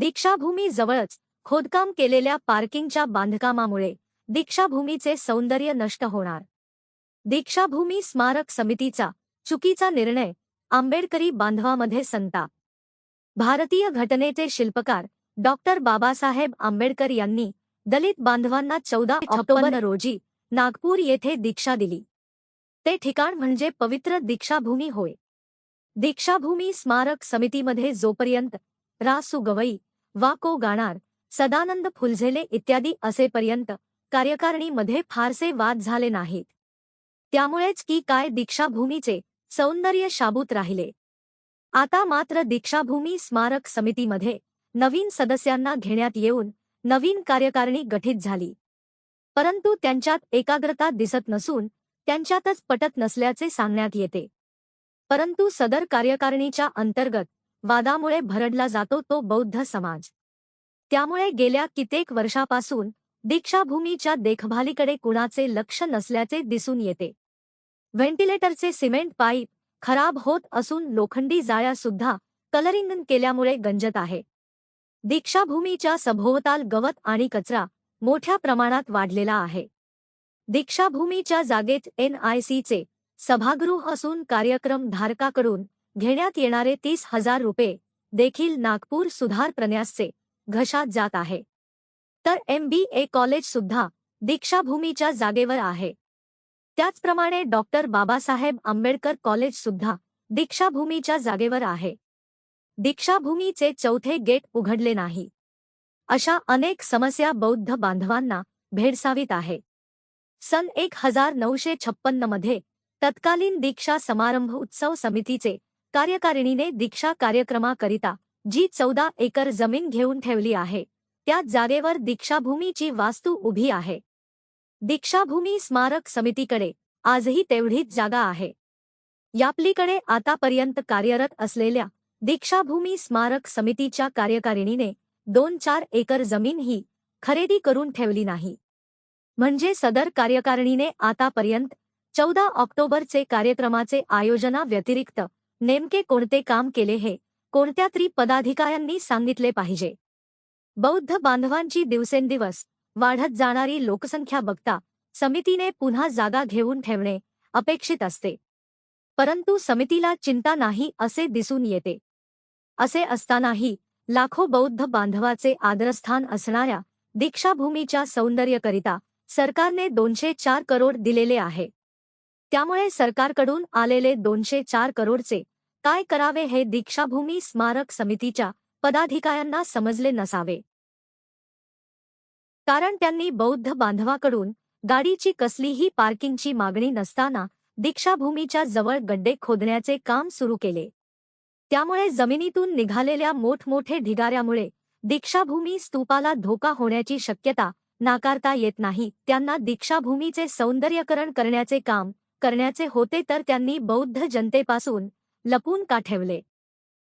दीक्षाभूमी जवळच खोदकाम केलेल्या पार्किंगच्या बांधकामामुळे दीक्षाभूमीचे सौंदर्य नष्ट होणार. दीक्षाभूमी स्मारक समितीचा चुकीचा निर्णय आंबेडकरी बांधवामध्ये संताप. भारतीय घटनेचे शिल्पकार डॉक्टर बाबासाहेब आंबेडकर यांनी दलित बांधवांना चौदा ऑक्टोबर रोजी नागपूर येथे दीक्षा दिली. ते ठिकाण म्हणजे पवित्र दीक्षाभूमी होय. दीक्षाभूमी स्मारक समितीमध्ये जोपर्यंत रासू गवई वा को गाणार सदानंद फुलझेले इत्यादी असेपर्यंत कार्यकारिणीमध्ये फारसे वाद झाले नाहीत. त्यामुळेच की काय दीक्षाभूमीचे सौंदर्य शाबूत राहिले. आता मात्र दीक्षाभूमी स्मारक समितीमध्ये नवीन सदस्यांना घेण्यात येऊन नवीन कार्यकारिणी गठीत झाली. परंतु त्यांच्यात एकाग्रता दिसत नसून त्यांच्यातच पटत नसल्याचे सांगण्यात येते. परंतु सदर कार्यकारिणीच्या अंतर्गत वादामुळे भरडला जातो तो बौद्ध समाज. त्यामुळे गेल्या कित्येक वर्षापासून दीक्षाभूमीच्या देखभालीकडे कुणाचे लक्ष नसल्याचे दिसून येते. व्हेंटिलेटरचे सिमेंट पाईप खराब होत असून लोखंडी जाळ्या सुद्धा कलरिंग केल्यामुळे गंजत आहे. दीक्षाभूमीच्या सभोवताल गवत आणि कचरा मोठ्या प्रमाणात वाढलेला आहे. दीक्षाभूमीच्या जागेत एनआयसीचे सभागृह असून कार्यक्रम धारकाकडून घेण्यात येणारे तीस हजार रुपये देखील नागपूर सुधार प्रन्यासचे घशात जात आहे. तर एम बी ए कॉलेज सुद्धा दीक्षाभूमीच्या जागेवर आहे. त्याचप्रमाणे डॉक्टर बाबासाहेब आंबेडकर कॉलेज सुद्धा दीक्षाभूमीच्या जागेवर आहे. दीक्षाभूमीचे चौथे गेट उघडले नाही. अशा अनेक समस्या बौद्ध बांधवांना भेडसावीत आहे. सन एक हजार नऊशे छप्पन्नमध्ये तत्कालीन दीक्षा समारंभ उत्सव समितीचे कार्यकारिणीने दीक्षा कार्यक्रमाकरिता जी चौदा एकर जमीन घेऊन ठेवली आहे त्या जागेवर दीक्षाभूमीची वास्तू उभी आहे. दीक्षाभूमी स्मारक समितीकडे आजही तेवढीच जागा आहे. यापलीकडे आतापर्यंत कार्यरत असलेल्या दीक्षाभूमी स्मारक समितीच्या कार्यकारिणीने दोन चार एकर जमीन ही खरेदी करून ठेवली नाही. म्हणजे सदर कार्यकारिणीने आतापर्यंत चौदा ऑक्टोबरचे कार्यक्रमाचे आयोजना व्यतिरिक्त नेमके कोणते काम केले हे कोणत्या तरी पदाधिकाऱ्यांनी सांगितले पाहिजे. बौद्ध बांधवांची दिवसेंदिवस वाढत जाणारी लोकसंख्या बघता समितीने पुन्हा जागा घेऊन ठेवणे अपेक्षित असते. परंतु समितीला चिंता नाही असे दिसून येते. असे असतानाही लाखो बौद्ध बांधवाचे आदरस्थान असणाऱ्या दीक्षाभूमीच्या सौंदर्यकरिता सरकारने दोनशे चार करोड दिलेले आहे. त्यामुळे सरकारकडून आलेले दोनशे चार करोडचे काय करावे हे दीक्षाभूमी स्मारक समितीच्या पदाधिकाऱ्यांना समजले नसावे. कारण त्यांनी बौद्ध बांधवाकडून गाडीची कसलीही पार्किंगची मागणी नसताना दीक्षाभूमीच्या जवळ गड्डे खोदण्याचे काम सुरू केले. त्यामुळे जमिनीतून निघालेल्या मोठमोठे ढिगाऱ्यामुळे दीक्षाभूमी स्तूपाला धोका होण्याची शक्यता नाकारता येत नाही त्यांना दीक्षाभूमीचे सौंदर्यकरण करण्याचे काम करण्याचे होते तर त्यांनी बौद्ध जनतेपासून लपून का ठेवले?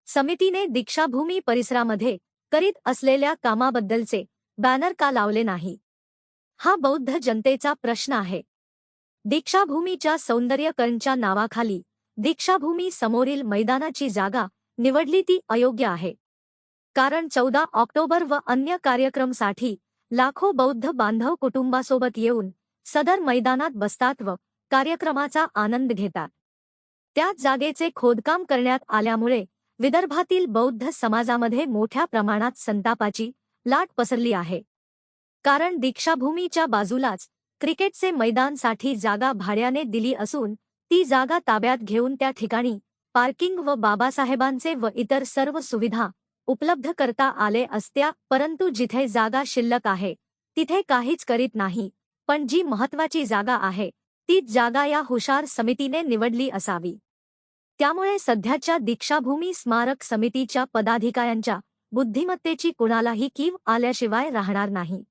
समितीने दीक्षाभूमी परिसरामध्ये करीत असलेल्या कामाबद्दलचे बॅनर का लावले नाही? हा बौद्ध जनतेचा प्रश्न आहे. दीक्षाभूमीच्या सौंदर्यकरणच्या नावाखाली दीक्षाभूमी समोरील मैदानाची जागा निवडली ती अयोग्य आहे. कारण चौदा ऑक्टोबर व अन्य कार्यक्रमसाठी लाखो बौद्ध बांधव कुटुंबासोबत येऊन सदर मैदानात बसतात व कार्यक्रमाचा आनंद घेतात. त्याच जागेचे खोदकाम करण्यात आल्यामुळे विदर्भातील बौद्ध समाजामध्ये मोठ्या प्रमाणात संतापाची लाट पसरली आहे. कारण दीक्षाभूमीच्या बाजूलाच क्रिकेटचे मैदानसाठी जागा भाड्याने दिली असून ती जागा ताब्यात घेऊन त्या ठिकाणी पार्किंग व बाबासाहेबांचे व इतर सर्व सुविधा उपलब्ध करता आले असत्या परंतु जिथे जागा शिल्लक आहे तिथे काहीच करीत नाही. पण जी महत्वाची जागा आहे तीच जागा या हुशार समितीने निवडली असावी. त्यामुळे सध्याच्या दीक्षाभूमी स्मारक समितीच्या पदाधिकाऱ्यांच्या बुद्धिमत्तेची कुणालाही कीव आल्याशिवाय राहणार नाही.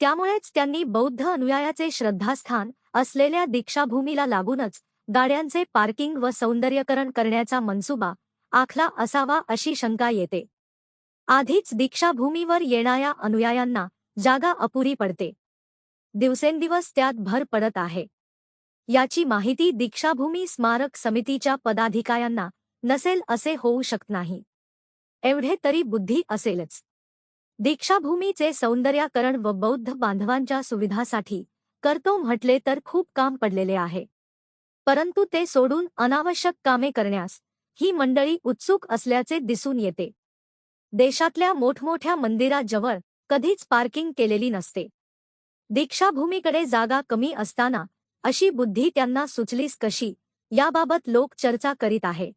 त्यामुळेच त्यांनी बौद्ध अनुयायाचे श्रद्धास्थान असलेल्या दीक्षाभूमीला लागूनच गाड्यांचे पार्किंग व सौंदर्यकरण करण्याचा मनसुबा आखला असावा अशी शंका येते. आधीच दीक्षाभूमीवर येणाऱ्या अनुयायांना जागा अपुरी पडते. दिवसेंदिवस त्यात भर पडत आहे. याची माहिती दीक्षाभूमी स्मारक समितीच्या पदाधिकाऱ्यांना नसेल असे होऊ शकत नाही. एवढे तरी बुद्धी असेलच. दीक्षाभूमीचे सौंदर्याकरण व बौद्ध बांधवांच्या सुविधासाठी करतो म्हटले तर खूप काम पडलेले आहे. परंतु ते सोडून अनावश्यक कामे करण्यास ही मंडळी उत्सुक असल्याचे दिसून येते. देशातल्या मोठमोठ्या मंदिराजवळ कधीच पार्किंग केलेली नसते. दीक्षाभूमीकडे जागा कमी असताना अशी बुद्धी त्यांना सुचलीस कशी? याबाबत लोक चर्चा करीत आहे.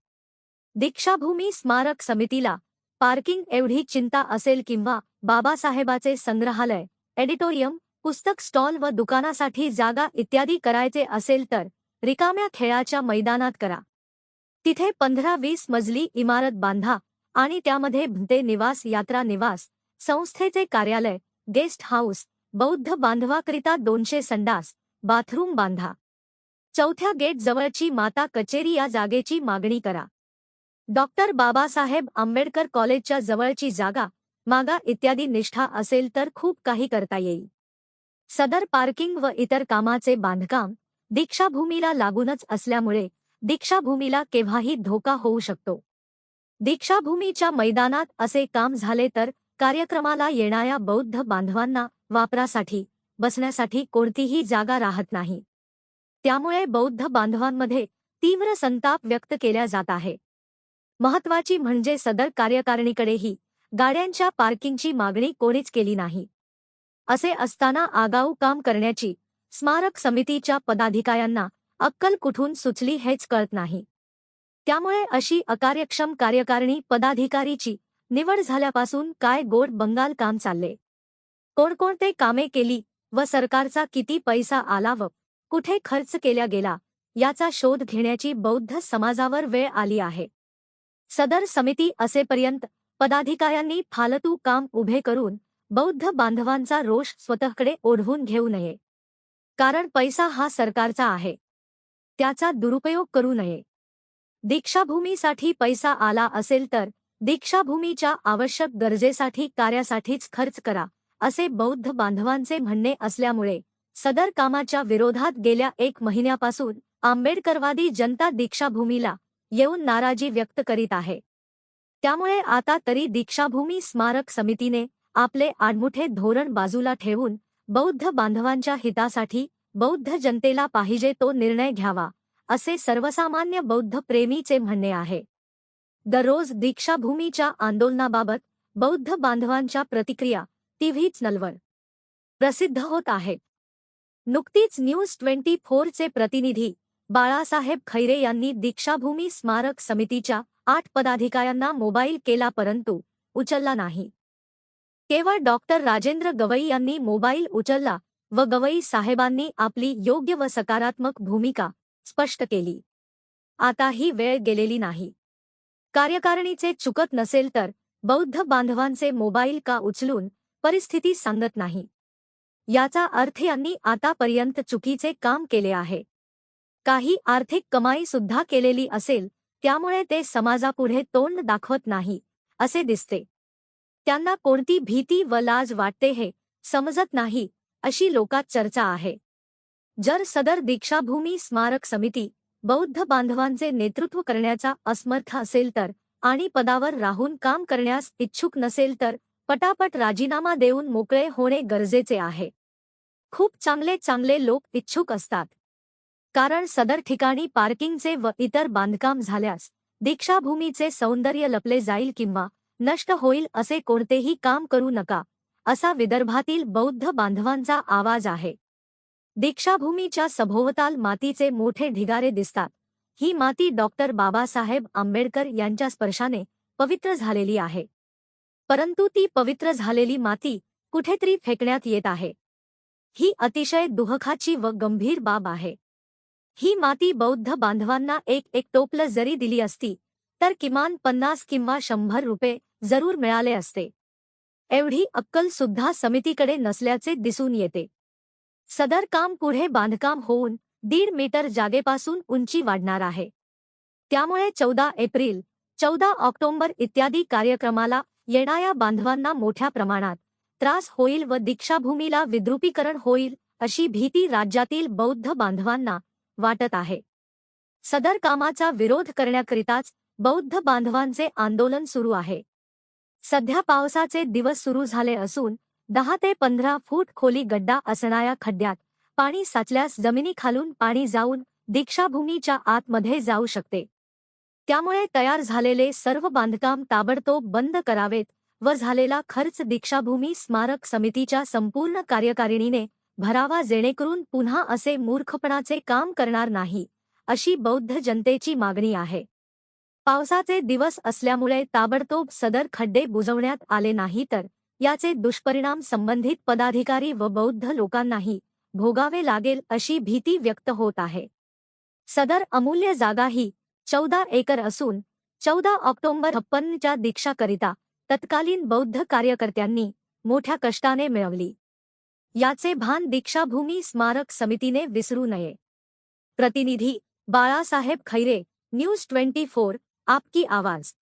दीक्षाभूमी स्मारक समितीला पार्किंग एवढी चिंता असेल किंवा बाबासाहेबाचे संग्रहालय एडिटोरियम पुस्तक स्टॉल व दुकानासाठी जागा इत्यादी करायचे असेल तर रिकाम्या खेळाच्या मैदानात करा. तिथे पंधरा वीस मजली इमारत बांधा आणि त्यामध्ये भंते निवास यात्रा निवास संस्थेचे कार्यालय गेस्ट हाऊस बौद्ध बांधवाकरिता दोनशे संडास बाथरूम बांधा. चौथ्या गेट जवळची माता कचेरी या जागेची मागणी करा. डॉक्टर बाबासाहेब आंबेडकर कॉलेजच्या जवळची जागा मागा इत्यादी निष्ठा असेल तर खूप काही करता येईल. सदर पार्किंग व इतर कामाचे बांधकाम दीक्षाभूमीला लागूनच असल्यामुळे दीक्षाभूमीला केव्हाही धोका होऊ शकतो. दीक्षाभूमीच्या मैदानात असे काम झाले तर कार्यक्रमाला येणाऱ्या बौद्ध बांधवांना वापरासाठी बसण्यासाठी कोणतीही जागा राहत नाही. त्यामुळे बौद्ध बांधवांमध्ये तीव्र संताप व्यक्त केल्या जात आहे. महत्वाची म्हणजे सदर कार्यकारिणीकडेही गाड्यांच्या पार्किंगची मागणी कोणीच केली नाही. असे असताना आगाऊ काम करण्याची स्मारक समितीच्या पदाधिकाऱ्यांना अक्कल कुठून सुचली हेच कळत नाही. त्यामुळे अशी अकार्यक्षम कार्यकारिणी पदाधिकारीची निवड झाल्यापासून काय गोड बंगाल काम चालले? कोणकोणते कामे केली? व सरकारचा किती पैसा आला व कुठे खर्च केल्या गेला याचा शोध घेण्याची बौद्ध समाजावर वेळ आली आहे. सदर समिती असेपर्यंत पदाधिकाऱ्यांनी फालतू काम उभे करून बौद्ध बांधवांचा रोष स्वतःकडे ओढवून घेऊ नये. कारण पैसा हा सरकारचा आहे. त्याचा दुरुपयोग करू नये. दीक्षाभूमीसाठी पैसा आला असेल तर दीक्षाभूमीच्या आवश्यक गरजेसाठी कार्यासाठीच खर्च करा. असे बौद्ध बांधवांचे म्हणणे असल्यामुळे सदर कामाच्या विरोधात गेल्या एक महिन्यापासून आंबेडकरवादी जनता दीक्षाभूमीला येऊन नाराजी व्यक्त करीत आहे. त्यामुळे आता तरी दीक्षाभूमी स्मारक समितीने आपले आडमुठे धोरण बाजूला ठेवून बौद्ध बांधवांच्या हितासाठी बौद्ध जनतेला पाहिजे तो निर्णय घ्यावा असे सर्वसामान्य बौद्ध प्रेमीचे म्हणणे आहे. दररोज दीक्षाभूमीच्या आंदोलनाबाबत बौद्ध बांधवांच्या प्रतिक्रिया टीव्ही चॅनलवर प्रसिद्ध होत आहेत नुकतीच न्यूज ट्वेंटी फोरचे प्रतिनिधी बाळासाहेब खैरे यांनी दीक्षाभूमी स्मारक समितीच्या आठ पदाधिकाऱ्यांना मोबाईल केला परंतु उचलला नाही. केवळ डॉक्टर राजेंद्र गवई यांनी मोबाईल उचलला व गवई साहेबांनी आपली योग्य व सकारात्मक भूमिका स्पष्ट केली. आता ही वेळ गेलेली नाही. कार्यकारिणीचे चुकत नसेल तर बौद्ध बांधवांचे मोबाईल का उचलून परिस्थिती सांगत नाही. याचा अर्थ यांनी आतापर्यंत चुकीचे काम केले आहे. काही आर्थिक कमाई सुद्धा केलेली असेल त्यामुळे ते समाजापुढे तोंड दाखवत नाही असे दिसते. त्यांना कोणती भीती व लाज वाटते हे समजत नाही अशी लोकात चर्चा आहे. जर सदर दीक्षाभूमी स्मारक समिती बौद्ध बांधवांचे नेतृत्व करण्याचा असमर्थ असेल तर आणि पदावर राहून काम करण्यास इच्छुक नसेल तर पटापट राजीनामा देऊन मोकळे होणे गरजेचे आहे. खूप चांगले चांगले लोक इच्छुक असतात. कारण सदर ठिकाणी पार्किंगचे व इतर बांधकाम झाल्यास दीक्षाभूमीचे सौंदर्य लपले जाईल किंवा नष्ट होईल असे कोणतेही काम करू नका असा विदर्भातील बौद्ध बांधवांचा आवाज आहे. दीक्षाभूमीच्या सभोवताल मातीचे मोठे ढिगारे दिसतात. ही माती डॉक्टर बाबासाहेब आंबेडकर यांच्या स्पर्शाने पवित्र झालेली आहे. परंतु ती पवित्र झालेली माती कुठेतरी फेकण्यात येत आहे. ही अतिशय दुहखाची व गंभीर बाब आहे. ही माती बौद्ध बांधवांना एक एक टोपलं जरी दिली असती तर किमान पन्नास किंवा शंभर रुपये जरूर मिळाले असते. एवढी अक्कल सुद्धा समितीकडे नसल्याचे दिसून येते. सदर काम पुढे बांधकाम होऊन दीड मीटर जागेपासून उंची वाढणार आहे. त्यामुळे चौदा एप्रिल चौदा ऑक्टोंबर इत्यादी कार्यक्रमाला येणाऱ्या बांधवांना मोठ्या प्रमाणात त्रास होईल व दीक्षाभूमीला विद्रुपीकरण होईल अशी भीती राज्यातील बौद्ध बांधवांना वाटत आहे. सदर कामाचा विरोध करण्याकरिताच बौद्ध बांधवांचे आंदोलन सुरू आहे. सध्या पावसाचे दिवस सुरू झाले असून दहा ते पंधरा फूट खोली गड्डा असणाऱ्या खड्ड्यात पाणी साचल्यास जमिनीखालून पाणी जाऊन दीक्षाभूमीच्या आतमध्ये जाऊ शकते. त्यामुळे तयार झालेले सर्व बांधकाम ताबडतोब बंद करावेत व झालेला खर्च दीक्षाभूमी स्मारक समितीच्या संपूर्ण कार्यकारिणीने भरावा जेणेकरून पुन्हा असे मूर्खपणाचे काम करणार नाही अशी बौद्ध जनतेची मागणी आहे. पावसाचे दिवस असल्यामुळे ताबडतोब सदर खड्डे बुजवण्यात आले नाही तर याचे दुष्परिणाम संबंधित पदाधिकारी व बौद्ध लोकांनाही भोगावे लागेल अशी भीती व्यक्त होत आहे. सदर अमूल्य जागा ही चौदा एकर असून चौदा ऑक्टोबर छप्पनच्या दीक्षाकरिता तत्कालीन बौद्ध कार्यकर्त्यांनी मोठ्या कष्टाने मिळवली. याचे भान दीक्षाभूमी स्मारक समितीने विसरू नये. प्रतिनिधी Balasaheb Khaire news twenty four आपकी आवाज.